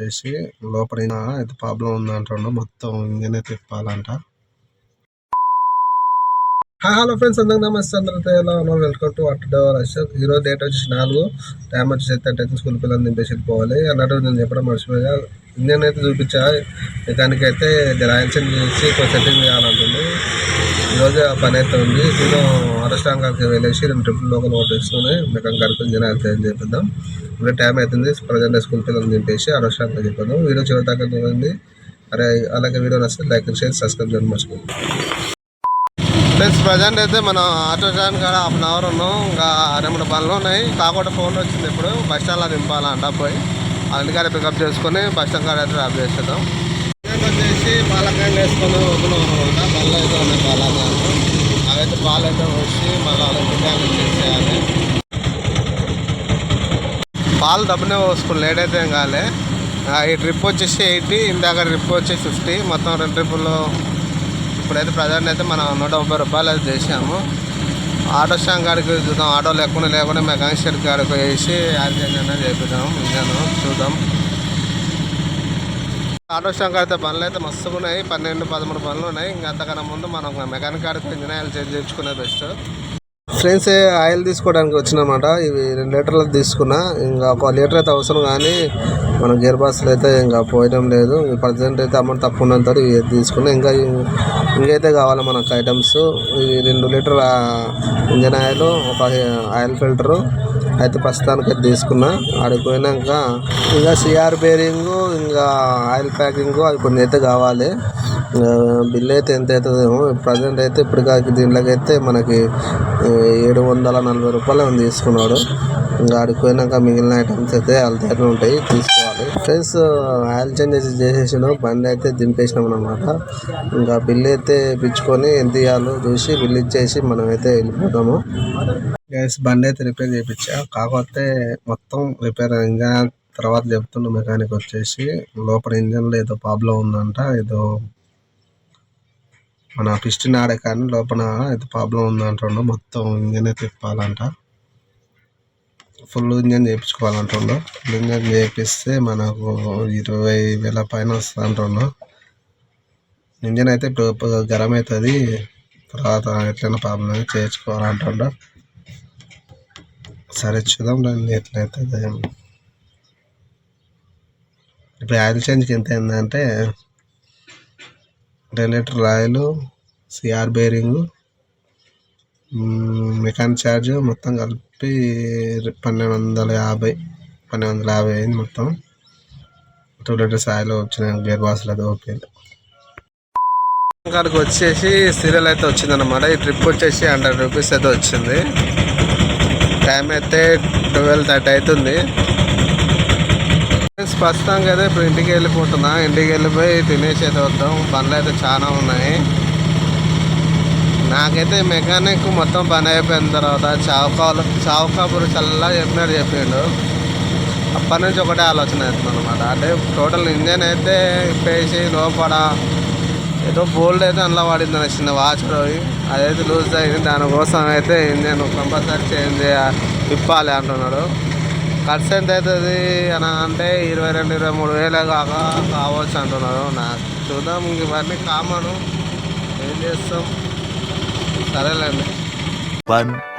వచ్చేసి లోపల అయితే ప్రాబ్లం ఉందంటుండ మొత్తం ఇంజనే తిప్పాలంట. హలో ఫ్రెండ్స్ అందరికి నమస్తే. అందరితో ఎలా ఉన్నారు? వెల్కమ్ టు అట్ డవర్ అశోక్. ఈరోజు డేట్ వచ్చేసి నాలుగు. టైం వచ్చేసి అయితే స్కూల్ పిల్లలు దింపేసి వెళ్ళిపోవాలి. అన్నట్టు నేను చెప్పడం మర్చిపోయా. ఇంజన్ అయితే చూపించా. దానికైతే అయితే చూసి చేసి కొంచెం సెట్టింగ్ చేయాలంటుంది ఈరోజు ఆ పని అయితే ఉంది. నేను ఆటోస్టాంగ్ వెళ్ళేసి రెండు ట్రిపుల్ లోకల్ ఓటేసుకుని మెకానిక్ గారికి ఇంజన్ ఆయిల్ చేంజ్ చేపిద్దాం ఇప్పుడు టైం అవుతుంది. ప్రజెంట్ స్కూల్ పిల్లలు దింపేసి ఆటోస్టాంగ్ చెప్పాను వీడియో చివరి దాకా చూడండి. అరే అలాగే వీడియో నచ్చితే లైక్ షేర్ సబ్స్క్రైబ్ చేయడం మర్చిపోయింది ఫ్రెండ్స్ ప్రజెంట్ అయితే మనం ఆటో స్టాండ్ కాడ హాఫ్ అన్ అవర్ ఉన్నాం. ఇంకా రెండు పనులు ఉన్నాయి. కాకుండా ఫోన్ వచ్చింది ఇప్పుడు. బస్ స్టాండ్లో దింపాలంట పోయి. అందుకని పికప్ చేసుకొని బస్ స్టాండ్ కాడ అయితే డ్రాప్ చేసేద్దాం. పాలకాయలు వేసుకొని వదిలేం అనమాట అయితే ఉన్నాయి పాలకాయలు అవైతే పాలు అయితే వచ్చి మళ్ళీ వాళ్ళకి చేసేయాలి పాలు డబ్బునే పోసుకుని లేట్ అయితే ఏం కాలే. ఈ ట్రిప్ వచ్చేసి ఎయిటీ ఇందాక ట్రిప్ వచ్చి ఫిఫ్టీ మొత్తం రెండు ట్రిప్పులు ఇప్పుడైతే ప్రజెంట్ అయితే మనం నూట ముప్పై రూపాయలు అయితే చేసాము ఆటో స్టాండ్ కాడికి చూద్దాం ఆటో లేకుండా లేకుండా మెకానిక్ షెడ్ కాడికి వేసి యాక్సిడెంట్ అనేది చేపిద్దాం ఇంజన్ చూద్దాం. ఆటో స్టాండ్ అయితే పనులు అయితే మస్తుగా ఉన్నాయి. పన్నెండు పదమూడు పనులు ఉన్నాయి. ఇంకా అంతకన్నా ముందు మనం మెకానిక్ కాడికి ఇంజన్ ఆయిల్ చేంజ్ చేయించుకునే బెస్ట్. ఫ్రెండ్స్ ఆయిల్ తీసుకోవడానికి వచ్చినమాట. ఇవి రెండు లీటర్లు తీసుకున్నా. ఇంకా ఒక లీటర్ అయితే అవసరం కానీ మన గేర్ బాస్లు అయితే ఇంకా పోయడం లేదు. ప్రజెంట్ అయితే అమౌంట్ తక్కువ ఉన్నంత ఇవి తీసుకున్నా. ఇంకా ఇంకైతే కావాలి మనకు ఐటమ్స్. ఇవి రెండు లీటర్ ఇంజన్ ఆయిల్ ఒక ఆయిల్ ఫిల్టరు అయితే ప్రస్తుతానికి అయితే తీసుకున్నా. ఆడిపోయినాక ఇంకా సిఆర్ బేరింగ్ ఇంకా ఆయిల్ ప్యాకింగ్ అవి కొన్ని అయితే కావాలి. ఇంకా బిల్ అయితే ఎంత అవుతుందేమో ప్రజెంట్ అయితే ఇప్పుడు కాకి దీంట్లోకి అయితే మనకి ఏడు వందల నలభై రూపాయలు ఏమో తీసుకున్నాడు. ఇంకా ఆడికి పోయినాక మిగిలిన ఐటమ్స్ అయితే వాళ్ళ దగ్గర ఉంటాయి తీసుకోవాలి. ఫ్రెండ్స్ ఆయిల్ చేంజ్ చేసి చేసేసాను బండి అయితే దింపేసినాం అనమాట ఇంకా బిల్ అయితే ఇప్పించుకొని ఎంత ఇవ్వాలో చూసి బిల్ ఇచ్చేసి మనం అయితే వెళ్ళిపోతాము. గైస్ బండి అయితే రిపేర్ చేయించా. కాకపోతే మొత్తం రిపేర్ ఇంజన్ తర్వాత చెప్తుండు మెకానిక్ వచ్చేసి లోపల ఇంజన్లో ఏదో ప్రాబ్లం ఉందంట ఏదో మన పిస్టిన్ ఆడే కానీ లోపల ఏదో ప్రాబ్లం ఉందంటుండో. మొత్తం ఇంజన్ తిప్పాలంట. ఫుల్ ఇంజన్ చేయించుకోవాలంటుండో. ఫుల్ ఇంజన్ చేపిస్తే మనకు ఇరవై వేల పైన వస్తుంది అంటుండో ఇంజన్ అయితే ఇప్పుడు గరం అవుతుంది తర్వాత ఎట్లైనా ప్రాబ్లం అయితే చేయించుకోవాలంటుండు. సరే చూద్దాం రండి ఎట్లయితే ఇప్పుడు ఆయిల్ చేంజ్కి ఎంత అయిందంటే రెండు litre oil CR bearing mechanic charge మొత్తం కలిపి పన్నెండు వందల యాభై పన్నెండు వందల యాభై అయింది మొత్తం. టూ లీటర్స్ ఆయిల్ వచ్చిన గేర్ బాక్స్లో అది ఓకే. కాడికి వచ్చేసి సీరియల్ అయితే వచ్చిందన్నమాట. ఈ ట్రిప్ వచ్చేసి హండ్రెడ్ రూపీస్ అయితే వచ్చింది. టైం అయితే ట్వెల్వ్ థర్టీ అవుతుంది. ఫ్రెండ్స్ ప్రస్తుతానికి అయితే ఇప్పుడు ఇంటికి వెళ్ళిపోతున్నా. ఇంటికి వెళ్ళిపోయి తినేసి అయితే వద్దాం. పనులు అయితే చాలా ఉన్నాయి. నాకైతే మెకానిక్ మొత్తం పని అయిపోయిన తర్వాత చావుకాలు చావుకాపురు చల్లగా చెప్పినట్టు చెప్పిండు. అప్పటి నుంచి ఒకటే ఆలోచన అవుతుంది అనమాట అంటే టోటల్ ఇంజన్ అయితే ఇప్పేసి లోపల ఏదో బోల్డ్ అయితే అందులో పడింది అని చిన్న వాచ్ పోయి. అదైతే లూజ్ అయింది దానికోసం అయితే ఇంజన్ కంపల్సరీ చేంజ్ ఇప్పాలి అంటున్నాడు. ఖర్చు ఎంత అవుతుంది అని అంటే ఇరవై రెండు ఇరవై మూడు వేలే కాక కావచ్చు అంటున్నారు నాకు చూద్దాం ఇంక ఇవన్నీ కామను. ఏం చేస్తాం? సరేలేండి.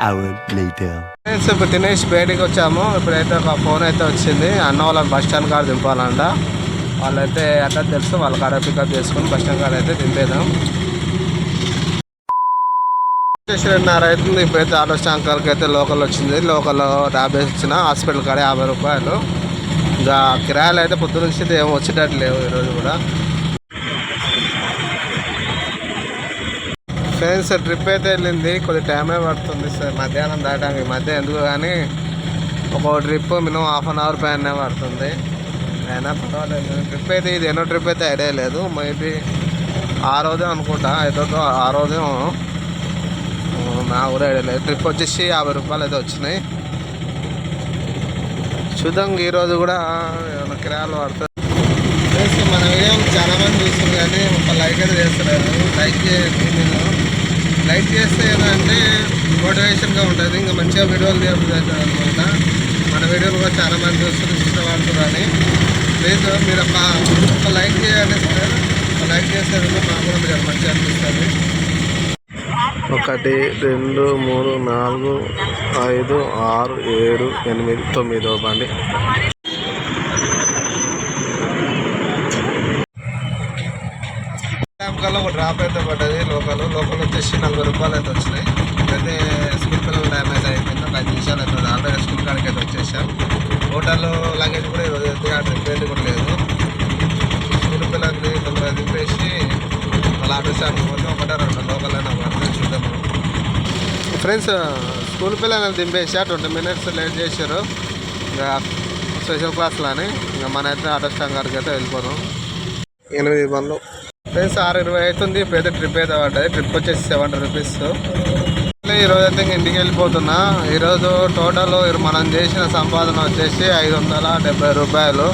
Hour later. ఫ్రెండ్స్ ఇప్పుడు తినేసి బయటికి వచ్చాము. ఇప్పుడైతే ఒక ఫోన్ అయితే వచ్చింది. అన్న వాళ్ళని బస్ స్టాండ్ కాడ దింపాలంట. వాళ్ళైతే అట్లా తెలుసు వాళ్ళ కాడ పికప్ చేసుకొని బస్ స్టాండ్ కాడ అయితే దింపేద్దాం రెండున్నర అవుతుంది. ఇప్పుడైతే ఆటో స్టాంకర్కి అయితే లోకల్ వచ్చింది. లోకల్ యాభై ఇచ్చిన హాస్పిటల్ కాడ యాభై రూపాయలు. ఇంకా కిరాయలు అయితే పొద్దు నుంచి ఏమో వచ్చేటట్టు లేవు ఈరోజు కూడా. ఫ్రెండ్స్ ట్రిప్ అయితే వెళ్ళింది. కొద్ది టైమే పడుతుంది సార్. మధ్యాహ్నం దాటానికి ఈ మధ్య ఎందుకు కానీ ఒక trip minimum half an hour పైన పడుతుంది. అయినా పర్వాలేదు. ట్రిప్ అయితే ఇది ఎన్నో ట్రిప్ అయితే ఐడియా లేదు. మేబీ ఆ రోజే అనుకుంటా. ఏదో ఆ రోజే నా ఊరు ఐడియా లేదు. ట్రిప్ వచ్చేసి యాభై రూపాయలు అయితే వచ్చినాయి. చూద్దాం ఈరోజు కూడా ఏమైనా కిరాలు పడుతుంది మన వీడియో చాలా మంది కానీ ఒక లైక్ అయితే చేస్తున్నారు లైక్ చేయండి నేను లైక్ చేస్తే ఏంటంటే మోటివేషన్గా ఉంటుంది. ఇంకా మంచిగా వీడియోలు తీయబుద్ధి అవుతుంది అనమాట మన వీడియోలు కూడా చాలా మంది చూస్తారు ఇష్టపడుతున్నారని ప్లీజ్ మీరు ఒక ఒక లైక్ చేయండి సార్ ఒక లైక్ చేస్తే మాకు కూడా మీరు మంచిగా అనిపిస్తుంది. ఒకటి రెండు మూడు నాలుగు ఐదు ఆరు ఏడు ఎనిమిది తొమ్మిదో బండి. ఒక డ్రాప్ అయితే పడ్డది లోకల్ లోకల్ వచ్చేసి నలభై రూపాయలు అయితే వచ్చినాయి. అయితే స్కూల్ పిల్లలు డ్యామేజ్ ఒక ఐదు నిమిషాలు అయితే ఆల్రెడీ స్కూల్ కాడికి అయితే వచ్చేసాం. హోటల్లో లగేజ్ కూడా ఈరోజు అయితే ఆడ రిపేర్ కూడా లేదు. స్కూల్ పిల్లల్ని తొందరగా దింపేసి మళ్ళీ ఆటో స్టాండ్ ఒకటే రెండు లోకల్ అయినా పడుతుంది చూద్దాం. ఫ్రెండ్స్ స్కూల్ పిల్లల్ని దింపేసా ట్వంటీ మినిట్స్ లేట్ చేశారు. ఇంకా స్పెషల్ క్లాస్లో అని ఇంకా మన అయితే ఆటో స్టాండ్ గారికి అయితే వెళ్ళిపోదాం. ఎనిమిది బండ్లు. ఫ్రెండ్స్ ఆరు ఇరవై అవుతుంది. పెద్ద ట్రిప్ అయితే పడ్డది ట్రిప్ వచ్చేసి సెవెన్ రూపీస్ ఈరోజు అయితే ఇంటికి వెళ్ళిపోతున్నా. ఈరోజు టోటల్ మనం చేసిన సంపాదన వచ్చేసి ఐదు వందల డెబ్బై రూపాయలు.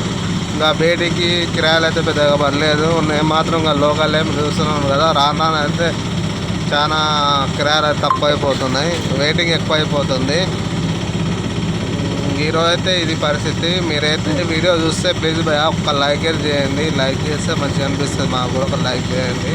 ఇంకా బేటీకి కిరాయలు అయితే పెద్దగా పడలేదు. నేను మాత్రం ఇంకా లోకల్ ఏమి చూస్తున్నాను కదా. రాను రాను అయితే చాలా కిరాయలు అయితే తక్కువ అయిపోతున్నాయి వెయిటింగ్ ఎక్కువ అయిపోతుంది ఈరోజు అయితే ఇది పరిస్థితి. మీరైతే వీడియో చూస్తే ప్లీజ్ భయ ఒక లైక్ చేయండి. లైక్ చేస్తే మంచిగా అనిపిస్తుంది. మాకు కూడా ఒక లైక్ చేయండి.